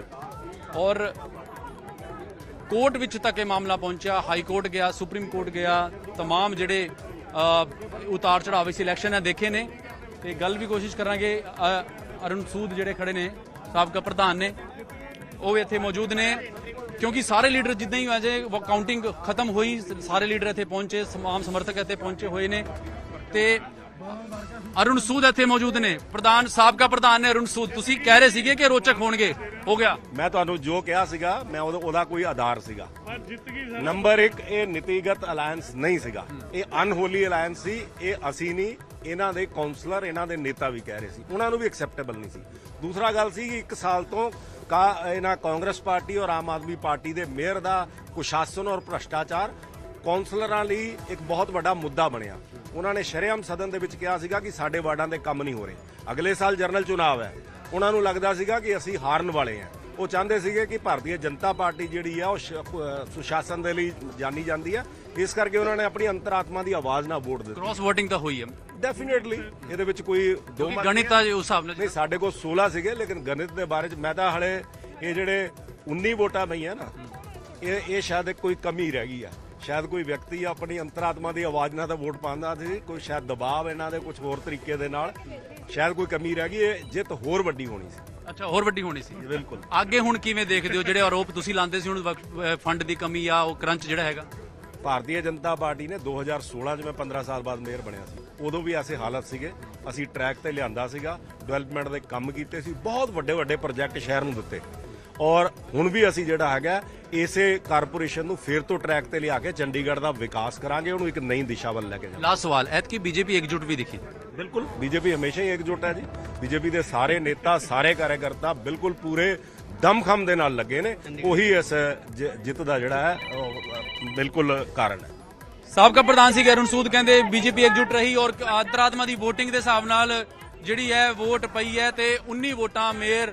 ਔਰ ਕੋਰਟ ਵਿੱਚ ਤੱਕ ਇਹ ਮਾਮਲਾ ਪਹੁੰਚਿਆ। ਹਾਈ ਕੋਰਟ ਗਿਆ, ਸੁਪਰੀਮ ਕੋਰਟ ਗਿਆ, ਤਮਾਮ ਜਿਹੜੇ ਉਤਾਰ ਚੜਾਵੇ ਸੀ ਇਲੈਕਸ਼ਨ ਹੈ, ਦੇਖੇ ਨੇ। ਤੇ ਗੱਲ ਵੀ ਕੋਸ਼ਿਸ਼ ਕਰਾਂਗੇ ਅਰੁਣ ਸੂਦ ਜਿਹੜੇ ਖੜੇ ਨੇ ਸਾਬਕਾ ਪ੍ਰਧਾਨ ਨੇ। ਉਹ ਇੱਥੇ ਮੌਜੂਦ ਨੇ। ਕਿਉਂਕਿ ਸਾਰੇ ਲੀਡਰ ਜਿੱਦਾਂ ਹੀ ਅਜੇ ਕਾਊਂਟਿੰਗ ਖਤਮ ਹੋਈ, ਸਾਰੇ ਲੀਡਰ ਇੱਥੇ ਪਹੁੰਚੇ ਤਮਾਮ ਸਮਰਥਕ ਇੱਥੇ ਪਹੁੰਚੇ ਹੋਏ ਨੇ। ਤੇ ਅਰੁਣ ਸੂਦ ਇੱਥੇ ਮੌਜੂਦ ਨੇ। ਪ੍ਰਧਾਨ, ਸਾਬਕਾ ਪ੍ਰਧਾਨ ਨੇ ਅਰੁਣ ਸੂਦ। ਤੁਸੀਂ ਕਹਿ ਰਹੇ ਸੀਗੇ ਕਿ ਰੋਚਕ ਹੋਣਗੇ। ਹੋ ਗਿਆ। ਮੈਂ ਤੁਹਾਨੂੰ ਜੋ ਕਿਹਾ ਸੀਗਾ, ਮੈਂ ਉਹਦਾ ਉਹਦਾ ਕੋਈ ਆਧਾਰ ਸੀਗਾ। ਨੰਬਰ 1 ਇਹ ਨੀਤੀਗਤ ਅਲਾਈਅੰਸ ਨਹੀਂ ਸੀਗਾ। ਇਹ ਅਨਹੋਲੀ ਅਲਾਈਅੰਸ ਸੀ। ਇਹ ਅਸੀਂ ਨਹੀਂ, ਇਹਨਾਂ ਦੇ ਕਾਉਂਸਲਰ ਇਹਨਾਂ ਦੇ ਨੇਤਾ ਵੀ ਕਹਿ ਰਹੇ ਸੀ। ਉਹਨਾਂ ਨੂੰ ਵੀ ਐਕਸੈਪਟੇਬਲ ਨਹੀਂ ਸੀ। ਦੂਸਰਾ ਗੱਲ ਸੀ ਕਿ ਇੱਕ ਸਾਲ ਤੋਂ ਕਾ ਇਹਨਾਂ ਕਾਂਗਰਸ ਪਾਰਟੀ ਔਰ ਆਮ ਆਦਮੀ ਪਾਰਟੀ ਦੇ ਮੇਅਰ ਦਾ ਕੁਸ਼ਾਸਨ ਔਰ ਭ੍ਰਸ਼ਟਾਚਾਰ ਕਾਉਂਸਲਰਾਂ ਲਈ ਇੱਕ ਬਹੁਤ ਵੱਡਾ ਮੁੱਦਾ ਬਣਿਆ। ਉਹਨਾਂ ਨੇ ਸ਼ਰੇਆਮ ਸਦਨ ਦੇ ਵਿੱਚ ਕਿਹਾ ਸੀਗਾ ਕਿ ਸਾਡੇ ਵਾਰਡਾਂ ਦੇ ਕੰਮ ਨਹੀਂ ਹੋ ਰਹੇ। ਅਗਲੇ ਸਾਲ ਜਨਰਲ ਚੁਣਾਵ ਹੈ। ਉਹਨਾਂ ਨੂੰ ਲੱਗਦਾ ਸੀਗਾ ਕਿ ਅਸੀਂ ਹਾਰਨ ਵਾਲੇ ਹਾਂ। ਉਹ ਚਾਹੁੰਦੇ ਸੀਗੇ ਕਿ ਭਾਰਤੀ ਜਨਤਾ ਪਾਰਟੀ ਜਿਹੜੀ ਆ ਉਹ ਸੁਸ਼ਾਸਨ ਦੇ ਲਈ ਜਾਣੀ ਜਾਂਦੀ ਹੈ ਇਸ ਕਰਕੇ ਉਹਨਾਂ ਨੇ ਆਪਣੀ ਅੰਤਰਾਤਮਾ ਦੀ ਆਵਾਜ਼ ਨਾਲ ਵੋਟ ਦਿੱਤੀ। ਕ੍ਰਾਸ VOTING ਤਾਂ ਹੋਈ ਹੈ। ਡੈਫੀਨੇਟਲੀ ਇਹਦੇ ਵਿੱਚ ਕੋਈ ਦੋ ਗਣਿਤ ਤਾਂ ਉਸ ਹਿਸਾਬ ਨਾਲ ਨਹੀਂ ਸਾਡੇ ਕੋਲ 16 ਸੀਗੇ ਲੇਕਿਨ ਗਣਿਤ ਦੇ ਬਾਰੇ ਚ ਮੈਂ ਤਾਂ ਹਲੇ ਇਹ ਜਿਹੜੇ 19 ਵੋਟਾਂ ਪਈਆਂ ਨਾ ਇਹ ਇਹ ਸ਼ਾਇਦ ਕੋਈ ਕਮੀ ਰਹਿ ਗਈ ਆ। ਸ਼ਾਇਦ ਕੋਈ ਵਿਅਕਤੀ ਆਪਣੀ ਅੰਤਰਾਤਮਾ ਦੀ ਆਵਾਜ਼ ਨਾਲ ਤਾਂ ਵੋਟ ਪਾਉਂਦਾ ਸੀ ਕੋਈ ਸ਼ਾਇਦ ਦਬਾਅ ਇਹਨਾਂ ਦੇ ਕੁਝ ਹੋਰ ਤਰੀਕੇ ਦੇ ਨਾਲ ਸ਼ਾਇਦ ਕੋਈ ਕਮੀ ਰਹਿ ਗਈ ਇਹ ਜਿੱਤ ਹੋਰ ਵੱਡੀ ਹੋਣੀ ਸੀ। ਅੱਛਾ ਹੋਰ ਵੱਡੀ ਹੋਣੀ ਸੀ। ਬਿਲਕੁਲ। ਅੱਗੇ ਹੁਣ ਕਿਵੇਂ ਦੇਖਦੇ ਹੋ? ਜਿਹੜੇ ਆਰੋਪ ਤੁਸੀਂ ਲਾਉਂਦੇ ਸੀ ਹੁਣ ਵਕ- ਅਹ ਫੰਡ ਦੀ ਕਮੀ ਆ ਉਹ ਕਰੰਚ ਜਿਹੜਾ ਹੈਗਾ? ਭਾਰਤੀ ਜਨਤਾ ਪਾਰਟੀ ਨੇ 2016 ਚ ਮੈਂ 15 ਸਾਲ ਬਾਅਦ ਮੇਅਰ ਬਣਿਆ ਸੀ। ਉਦੋਂ ਵੀ ਐਸੇ ਹਾਲਤ ਸੀਗੇ। ਅਸੀਂ ਟਰੈਕ ਤੇ ਲਿਆਂਦਾ ਸੀਗਾ ਡਿਵੈਲਪਮੈਂਟ ਦੇ ਕੰਮ ਕੀਤੇ ਸੀ। ਬਹੁਤ ਵੱਡੇ ਵੱਡੇ ਪ੍ਰੋਜੈਕਟ ਸ਼ਹਿਰ ਨੂੰ ਦਿੱਤੇ। ਔਰ ਹੁਣ ਵੀ ਅਸੀਂ ਜਿਹੜਾ ਹੈਗਾ ਇਸੇ ਕਾਰਪੋਰੇਸ਼ਨ ਨੂੰ ਫੇਰ ਤੋਂ ਟਰੈਕ ਤੇ ਲਿਆ ਕੇ ਚੰਡੀਗੜ੍ਹ ਦਾ ਵਿਕਾਸ ਕਰਾਂਗੇ ਉਹਨੂੰ ਇੱਕ ਨਈ ਦਿਸ਼ਾ ਵੱਲ ਲੈ ਕੇ ਜਾਵਾਂਗੇ। ਲਾਸਟ ਸਵਾਲ ਐਤਕੀ ਬੀਜੇਪੀ ਇਕਜੁੱਟ ਵੀ ਦਿਖੀ? ਬਿਲਕੁਲ ਬੀਜੇਪੀ ਹਮੇਸ਼ਾ ਹੀ ਇਕਜੁੱਟ ਹੈ ਜੀ। ਬੀਜੇਪੀ ਦੇ ਸਾਰੇ ਨੇਤਾ ਸਾਰੇ ਕਾਰਜਕਰਤਾ ਬਿਲਕੁਲ ਪੂਰੇ ਦਮਖਮ ਦੇ ਨਾਲ ਲੱਗੇ ਨੇ। ਉਹੀ ਇਸ ਜਿੱਤ ਦਾ ਜਿਹੜਾ ਹੈ ਬਿਲਕੁਲ ਕਾਰਨ ਹੈ। ਸਾਬਕਾ ਪ੍ਰਧਾਨ ਸੀ ਅਰੁਣ ਸੂਦ ਕਹਿੰਦੇ ਬੀਜੇਪੀ ਇਕਜੁੱਟ ਰਹੀ ਔਰ ਅੰਤਰਾਤਮਾ ਦੀ VOTING ਦੇ ਹਿਸਾਬ ਨਾਲ ਜਿਹੜੀ ਹੈ ਵੋਟ ਪਈ ਹੈ ਤੇ 19 ਵੋਟਾਂ ਮੇਅਰ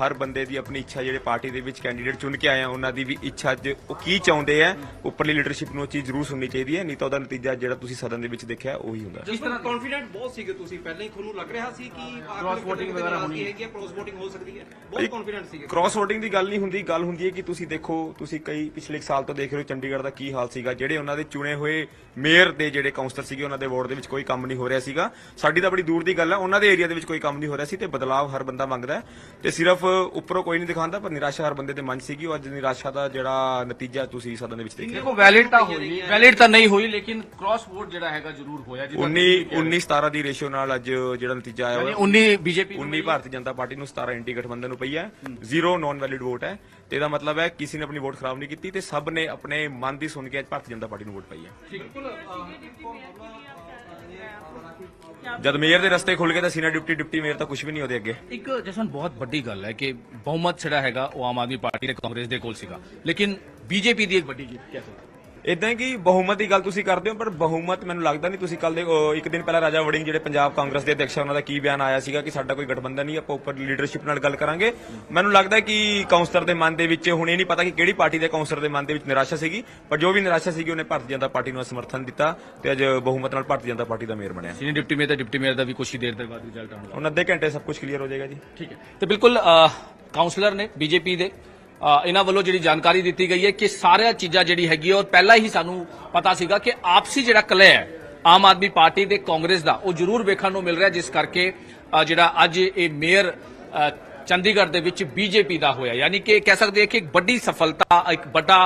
ਹਰ ਬੰਦੇ ਦੀ ਆਪਣੀ ਇੱਛਾ ਜਿਹੜੇ ਪਾਰਟੀ ਦੇ ਵਿੱਚ ਕੈਂਡੀਡੇਟ ਚੁਣ ਕੇ ਆਏ ਆ ਉਹਨਾਂ ਦੀ ਵੀ ਇੱਛਾ ਅੱਜ ਉਹ ਕੀ ਚਾਹੁੰਦੇ ਆ ਉੱਪਰਲੀ ਲੀਡਰਸ਼ਿਪ ਨੂੰ ਉਹ ਚੀਜ਼ ਜ਼ਰੂਰ ਸੁਣਨੀ ਚਾਹੀਦੀ ਹੈ ਨਹੀਂ ਤਾਂ ਉਹਦਾ ਨਤੀਜਾ ਜਿਹੜਾ ਤੁਸੀਂ ਸਦਨ ਦੇ ਵਿੱਚ ਦੇਖਿਆ ਉਹੀ ਹੁੰਦਾ। ਜਿਸ ਤਰ੍ਹਾਂ ਕੌਨਫੀਡੈਂਟ ਬਹੁਤ ਸੀਗੇ ਤੁਸੀਂ ਪਹਿਲਾਂ ਹੀ ਤੁਹਾਨੂੰ ਲੱਗ ਰਿਹਾ ਸੀ ਕਿ ਕ੍ਰਾਸ ਵੋਟਿੰਗ ਵਗੈਰਾ ਹੋਣੀ। ਹੈਗੀ ਕ੍ਰਾਸ ਵੋਟਿੰਗ ਹੋ ਸਕਦੀ ਹੈ। ਬਹੁਤ ਕੌਨਫੀਡੈਂਟ ਸੀਗੇ। ਕ੍ਰਾਸ ਵੋਟਿੰਗ ਦੀ ਗੱਲ ਨਹੀਂ ਹੁੰਦੀ ਗੱਲ ਹੁੰਦੀ ਹੈ ਕਿ ਤੁਸੀਂ ਦੇਖੋ ਤੁਸੀਂ ਕਈ ਪਿਛਲੇ ਇੱਕ ਸਾਲ ਤੋਂ ਦੇਖ ਰਹੇ ਹੋ ਚੰਡੀਗੜ੍ਹ ਦਾ ਕੀ ਹਾਲ ਸੀਗਾ ਜਿਹੜੇ ਉਹਨਾਂ ਦੇ ਚੁਣੇ ਹੋਏ ਮੇਅਰ ਦੇ ਜਿਹੜੇ ਕਾਉਂਸਲਰ ਸੀਗੇ ਉਹਨਾਂ ਦੇ ਵਾਰਡ ਦੇ ਵਿੱਚ ਕੋਈ ਕੰਮ ਨਹੀਂ ਹੋ ਰਿਹਾ ਸੀਗਾ। ਸਾਡੀ ਤਾਂ ਬੜੀ ਦੂਰ ਦੀ ਗੱਲ ਹੈ ਉਹਨਾਂ ਦੇ ਏਰੀਆ ਦੇ ਵਿੱਚ ਕੋਈ ਕੰਮ ਨਹੀਂ ਹੋ ਰਿਹਾ ਸੀ ਤੇ ਬਦਲਾਵ ਹਰ ਬੰਦਾ ਮੰਗਦਾ ਹੈ। ਤੇ ਸਿਰਫ ਉੱਪਰੋਂ ਕੋਈ ਨਹੀਂ ਦਿਖਾਉਂਦਾ ਪਰ ਨਿਰਾਸ਼ਾ ਹਰ ਬੰਦੇ ਦੇ ਮਨ ਸੀਗੀ ਉਹ ਅੱਜ ਨਿਰਾਸ਼ਾ ਦਾ ਜਿਹੜਾ ਨਤੀਜਾ ਤੁਸੀਂ ਸਦਨ ਦੇ ਵਿੱਚ ਦੇਖਿਆ। ਦੇਖੋ ਵੈਲਿਡ ਤਾਂ ਹੋਈ ਵੈਲਿਡ ਤਾਂ ਨਹੀਂ ਹੋਈ ਲੇਕਿਨ ਕ੍ਰਾਸ ਵੋਟ ਜਿਹੜਾ ਹੈਗਾ ਜ਼ਰੂਰ ਹੋਇਆ ਜਿਹਦਾ 19 19 17 ਦੀ ਰੇਸ਼ਿਓ ਨਾਲ ਅੱਜ ਜਿਹੜਾ ਨਤੀਜਾ ਆਇਆ ਯਾਨੀ ਹੋਇਆ। 19 ਬੀਜੇਪੀ 19 ਭਾਰਤੀ ਜਨਤਾ ਪਾਰਟੀ ਨੂੰ 17 ਐਂਟੀ ਗਠਬੰਧਨ ਨੂੰ ਪਈ ਹੈ। ਜ਼ੀਰੋ ਨਾਨ ਵੈਲਿਡ ਵੋਟ ਹੈ। ਤੇ ਇਹਦਾ ਮਤਲਬ ਹੈ ਕਿਸੇ ਨੇ ਆਪਣੀ ਵੋਟ ਖਰਾਬ ਨਹੀਂ ਕੀਤੀ ਤੇ ਸਭ ਨੇ ਆਪਣੇ ਮਨ ਦੀ ਸੁਣ ਕੇ ਅੱਜ ਭਾਰਤੀ ਜਨਤਾ ਪਾਰਟੀ ਨੂੰ ਵੋਟ ਪਾਈ ਹੈ। ਜਦ ਮੇਅਰ ਦੇ ਰਸਤੇ ਖੁੱਲ ਗਏ ਤਾਂ ਸੀਨੀਅਰ ਡਿਪਟੀ ਡਿਪਟੀ ਮੇਅਰ ਤਾਂ ਕੁਝ ਵੀ ਨਹੀਂ ਉਹਦੇ ਅੱਗੇ। ਇੱਕ ਜਸਨ ਬਹੁਤ ਵੱਡੀ ਗੱਲ ਹੈ ਕਿ ਬਹੁਮਤ ਜਿਹੜਾ ਹੈਗਾ ਉਹ ਆਮ ਆਦਮੀ ਪਾਰਟੀ ਤੇ ਕਾਂਗਰਸ ਦੇ ਕੋਲ ਸੀਗਾ। ਲੇਕਿਨ ਬੀਜੇਪੀ ਦੀ ਇੱਕ ਵੱਡੀ ਜਿੱਤ ਕਹਿ ਸਕਦੇ ਇਦਾਂ ਹੈ ਕਿ ਬਹੁਮਤ ਦੀ ਗੱਲ ਤੁਸੀਂ ਕਰਦੇ ਹੋ ਪਰ ਬਹੁਮਤ ਮੈਨੂੰ ਲੱਗਦਾ ਨਹੀਂ ਤੁਸੀਂ ਕੱਲ ਦੇ ਅਹ, ਇੱਕ ਦਿਨ ਪਹਿਲਾਂ ਰਾਜਾ ਵੜਿੰਗ ਜਿਹੜੇ ਪੰਜਾਬ ਕਾਂਗਰਸ ਦੇ ਅਧਿਕਸ਼ ਆ, ਉਹਨਾਂ ਦਾ ਕੀ ਬਿਆਨ ਆਇਆ ਸੀਗਾ ਕਿ ਸਾਡਾ ਕੋਈ ਗਠਬੰਧਨ ਨਹੀਂ ਆਪਾਂ ਉੱਪਰ ਲੀਡਰਸ਼ਿਪ ਨਾਲ ਗੱਲ ਕਰਾਂਗੇ। ਮੈਨੂੰ ਲੱਗਦਾ ਕਿ ਕਾਉਂਸਲਰ ਦੇ ਮਨ ਦੇ ਵਿੱਚ ਹੁਣ ਇਹ ਨਹੀਂ ਪਤਾ ਕਿ ਕਿਹੜੀ ਪਾਰਟੀ ਦੇ ਕਾਉਂਸਲਰ ਦੇ ਮਨ ਦੇ ਵਿੱਚ ਨਿਰਾਸ਼ਾ ਸੀਗੀ ਪਰ ਜੋ ਵੀ ਨਿਰਾਸ਼ਾ ਸੀਗੀ ਉਹਨੇ ਭਾਰਤੀ ਜਨਤਾ ਪਾਰਟੀ ਨੂੰ ਸਮਰਥਨ ਦਿੱਤਾ ਤੇ ਅੱਜ ਬਹੁਮਤ ਨਾਲ ਭਾਰਤੀ ਜਨਤਾ ਪਾਰਟੀ ਦਾ ਮੇਅਰ ਬਣਿਆ। ਸੀਨੀਅਰ ਡਿਪਟੀ ਮੇਅਰ ਤੇ ਡਿਪਟੀ ਮੇਅਰ ਦਾ ਵੀ ਕੁਝ ਹੀ ਦੇਰ ਦੇ ਬਾਅਦ ਰਿਜ਼ਲਟ ਆਉਣਾ ਹੁਣ ਅੱਧੇ ਘੰਟੇ ਸਭ ਕੁਝ ਕਲੀਅਰ ਹੋ ਜਾਏਗਾ ਜੀ। ਠੀਕ ਹੈ। ਤੇ ਬਿਲਕੁਲ ਕਾਉਂਸਲਰ ਨੇ ਬੀਜੇਪੀ ਦੇ ਇਹਨਾਂ ਵੱਲੋਂ ਜਿਹੜੀ ਜਾਣਕਾਰੀ ਦਿੱਤੀ ਗਈ ਹੈ ਕਿ ਸਾਰੀਆਂ ਚੀਜ਼ਾਂ ਜਿਹੜੀ ਹੈਗੀ ਹੈ, ਔਰ ਪਹਿਲਾਂ ਹੀ ਸਾਨੂੰ ਪਤਾ ਸੀਗਾ ਕਿ ਆਪਸੀ ਜਿਹੜਾ ਕਲਹ ਹੈ ਆਮ ਆਦਮੀ ਪਾਰਟੀ ਤੇ ਕਾਂਗਰਸ ਦਾ ਉਹ ਜ਼ਰੂਰ ਵੇਖਣ ਨੂੰ ਮਿਲ ਰਿਹਾ ਜਿਸ ਕਰਕੇ ਜਿਹੜਾ ਅੱਜ ਇਹ ਮੇਅਰ ਚੰਡੀਗੜ੍ਹ ਦੇ ਵਿੱਚ ਬੀਜੇਪੀ ਦਾ ਹੋਇਆ। ਯਾਨੀ ਕਿ ਕਹਿ ਸਕਦੇ ਹਾਂ ਕਿ ਇੱਕ ਵੱਡੀ ਸਫਲਤਾ ਇੱਕ ਵੱਡਾ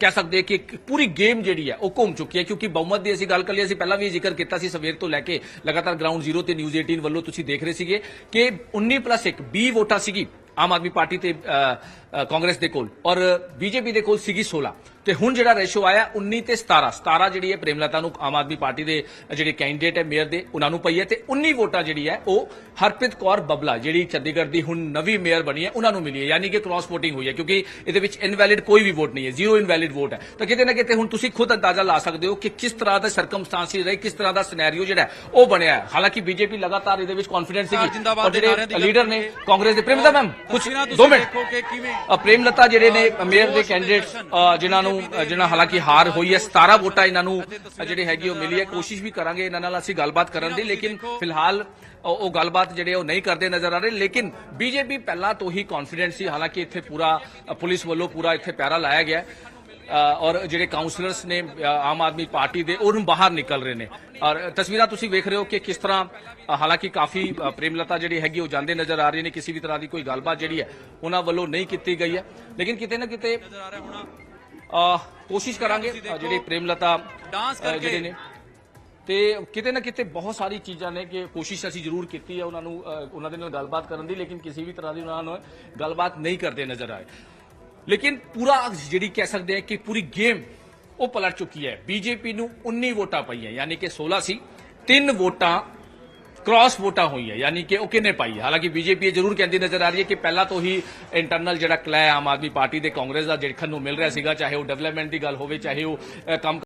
ਕਹਿ ਸਕਦੇ ਹਾਂ ਕਿ ਇੱਕ ਪੂਰੀ ਗੇਮ ਜਿਹੜੀ ਹੈ ਉਹ ਘੁੰਮ ਚੁੱਕੀ ਹੈ ਕਿਉਂਕਿ ਬਹੁਮਤ ਦੀ ਅਸੀਂ ਗੱਲ ਕਰ ਲਈ ਅਸੀਂ ਪਹਿਲਾਂ ਵੀ ਜ਼ਿਕਰ ਕੀਤਾ ਸੀ ਸਵੇਰ ਤੋਂ ਲੈ ਕੇ ਲਗਾਤਾਰ ਗਰਾਊਂਡ ਜ਼ੀਰੋ ਤੇ ਨਿਊਜ਼ 18 ਵੱਲੋਂ ਤੁਸੀਂ ਦੇਖ ਰਹੇ ਸੀਗੇ ਕਿ 19 1 20 ਵੋਟਾਂ ਸੀਗੀ। ਆਮ ਆਦਮੀ ਪਾਰਟੀ ਤੇ ਅ, ਅ, ਕਾਂਗਰਸ ਦੇ ਕੋਲ ਔਰ ਬੀਜੇਪੀ ਦੇ ਕੋਲ ਸੀਗੀ 16 ਤੇ ਹੁਣ ਜਿਹੜਾ ਰੇਸ਼ੋ ਆਇਆ 19 ਤੇ 17 17 ਜਿਹੜੀ ਹੈ ਪ੍ਰੇਮਲਤਾ ਨੂੰ ਆਮ ਆਦਮੀ ਪਾਰਟੀ ਦੇ ਜਿਹੜੇ ਕੈਂਡੀਡੇਟ ਹੈ ਮੇਅਰ ਦੇ ਉਹਨਾਂ ਨੂੰ ਪਈ ਹੈ ਤੇ 19 ਵੋਟਾਂ ਜਿਹੜੀ ਹੈ ਉਹ ਹਰਪ੍ਰੀਤ ਕੌਰ ਬਬਲਾ ਜਿਹੜੀ ਚੰਡੀਗੜ੍ਹ ਦੀ ਹੁਣ ਨਵੀਂ ਮੇਅਰ ਬਣੀ ਹੈ ਉਹਨਾਂ ਨੂੰ ਮਿਲੀ ਹੈ। ਯਾਨੀ ਕਿ ਕ੍ਰਾਸ VOTING ਹੋਈ ਹੈ ਕਿਉਂਕਿ ਇਹਦੇ ਵਿੱਚ ਇਨਵੈਲਿਡ ਕੋਈ ਵੀ ਵੋਟ ਨਹੀਂ ਹੈ ਜ਼ੀਰੋ ਇਨਵੈਲਿਡ ਵੋਟ ਹੈ। ਤਾਂ ਕਿਤੇ ਨਾ ਕਿਤੇ ਹੁਣ ਤੁਸੀਂ ਖੁਦ ਅੰਦਾਜ਼ਾ ਲਾ ਸਕਦੇ ਹੋ ਕਿ ਕਿਸ ਤਰ੍ਹਾਂ ਦਾ ਸਰਕਮਸਟੈਂਸਿਸ ਰਹੇ ਕਿਸ ਤਰ੍ਹਾਂ ਦਾ ਸਿਨੈਰੀਓ ਜਿਹੜਾ ਉਹ ਬਣਿਆ ਹੈ। ਹਾਲਾਂਕਿ ਬੀਜੇਪੀ ਲਗਾਤਾਰ ਇਹਦੇ ਵਿੱਚ ਕੌਨਫੀਡੈਂਸ ਸੀਗੀ ਔਰ ਜਿਹੜੇ ਲੀਡਰ ਨੇ। ਕਾਂਗਰਸ ਦੇ ਪ੍ਰੇਮਲਤਾ ਮੈਮ ਕੁਝ ਤਸਵੀਰਾਂ ਦੋ ਤੁਸੀਂ ਮਿੰਟ। ਦੇਖੋ ਕਿ ਕਿਵੇਂ ਅ, ਪ੍ਰੇਮਲਤਾ ਜਿਹੜੇ ਨੇ ਮੇਅਰ ਦੇ ਕੈਂਡੀਡੇਟਸ ਜਿਨ੍ਹਾਂ ਨੂੰ ਅ, ਜਿਨ੍ਹਾਂ ਹਾਲਾਂਕਿ ਹਾਰ ਹੋਈ ਹੈ 17 ਵੋਟਾਂ ਇਹਨਾਂ ਨੂੰ ਅ, ਜਿਹੜੇ ਹੈਗੀ ਉਹ ਮਿਲੀ ਹੈ। ਕੋਸ਼ਿਸ਼ ਵੀ ਕਰਾਂਗੇ ਇਹਨਾਂ ਨਾਲ ਅਸੀਂ ਗੱਲਬਾਤ ਕਰਨ ਦੀ ਲੇਕਿਨ ਫਿਲਹਾਲ ਉਹ ਗੱਲਬਾਤ ਜਿਹੜੇ ਉਹ ਨਹੀਂ ਕਰਦੇ ਨਜ਼ਰ ਆ ਰਹੇ। ਲੇਕਿਨ ਬੀਜੇਪੀ ਪਹਿਲਾਂ ਤੋਂ ਹੀ ਕੌਨਫੀਡੈਂਟ ਸੀ ਹਾਲਾਂਕਿ ਇੱਥੇ ਪੂਰਾ ਪੁਲਿਸ ਵੱਲੋਂ ਪੂਰਾ ਇੱਥੇ ਪੈਰਾ ਲਾਇਆ ਗਿਆ ਔਰ ਜਿਹੜੇ ਕਾਉਂਸਲਰਸ ਨੇ ਆਮ ਆਦਮੀ ਪਾਰਟੀ ਦੇ ਉਹ ਬਾਹਰ ਨਿਕਲ ਰਹੇ ਨੇ। ਔਰ ਤਸਵੀਰਾਂ ਤੁਸੀਂ ਵੇਖ ਰਹੇ ਹੋ ਕਿ ਕਿਸ ਤਰ੍ਹਾਂ ਹਾਲਾਂਕਿ ਕਾਫੀ ਪ੍ਰੇਮਲਤਾ ਜਿਹੜੀ ਹੈਗੀ ਉਹ ਜਾਂਦੇ ਨਜ਼ਰ ਆ ਰਹੀ ਨੇ ਕਿਸੇ ਵੀ ਤਰ੍ਹਾਂ ਦੀ ਕੋਈ ਗੱਲਬਾਤ ਜਿਹੜੀ ਹੈ ਉਹਨਾਂ ਵੱਲੋਂ ਨਹੀਂ ਕੀਤੀ ਗਈ ਹੈ। ਲੇਕਿਨ ਕਿਤੇ ਨਾ ਕਿਤੇ ਕੋਸ਼ਿਸ਼ ਕਰਾਂਗੇ ਜਿਹੜੇ ਪ੍ਰੇਮਲਤਾ ਡਾਂਸ ਕਰਕੇ। ਜਿਹੜੇ ਨੇ। ਤੇ ਕਿਤੇ ਨਾ ਕਿਤੇ ਬਹੁਤ ਸਾਰੀ ਚੀਜ਼ਾਂ ਨੇ ਕਿ ਕੋਸ਼ਿਸ਼ ਅਸੀਂ ਜ਼ਰੂਰ ਕੀਤੀ ਹੈ ਉਹਨਾਂ ਨੂੰ ਉਹਨਾਂ ਦੇ ਨਾਲ ਗੱਲਬਾਤ ਕਰਨ ਦੀ ਲੇਕਿਨ ਕਿਸੇ ਵੀ ਤਰ੍ਹਾਂ ਦੀ ਉਹਨਾਂ ਨਾਲ ਗੱਲਬਾਤ ਨਹੀਂ ਕਰਦੇ ਨਜ਼ਰ ਆਏ। ਲੇਕਿਨ ਪੂਰਾ ਜਿਹੜੀ ਕਹਿ ਸਕਦੇ ਆ ਕਿ ਪੂਰੀ ਗੇਮ ਉਹ ਪਲਟ ਚੁੱਕੀ ਹੈ। ਬੀਜੇਪੀ ਨੂੰ 19 ਵੋਟਾਂ ਪਈਆਂ ਯਾਨੀ ਕਿ 16 ਸੀ। ਤਿੰਨ ਵੋਟਾਂ ਕ੍ਰਾਸ ਵੋਟਾਂ ਹੋਈਆਂ ਯਾਨੀ ਕਿ ਉਹ ਕਿੰਨੇ ਪਾਈ ਹੈ? ਹਾਲਾਂਕਿ ਬੀਜੇਪੀ ਇਹ ਜ਼ਰੂਰ ਕਹਿੰਦੀ ਨਜ਼ਰ ਆ ਰਹੀ ਹੈ ਕਿ ਪਹਿਲਾਂ ਤੋਂ ਹੀ ਇੰਟਰਨਲ ਜਿਹੜਾ ਕਲੈ ਆਮ ਆਦਮੀ ਪਾਰਟੀ ਦੇ ਕਾਂਗਰਸ ਦਾ ਦੇਖਣ ਨੂੰ ਮਿਲ ਰਿਹਾ ਸੀਗਾ, ਚਾਹੇ ਉਹ ਡਿਵੈਲਪਮੈਂਟ ਦੀ ਗੱਲ ਹੋਵੇ, ਚਾਹੇ ਉਹ ਕੰਮ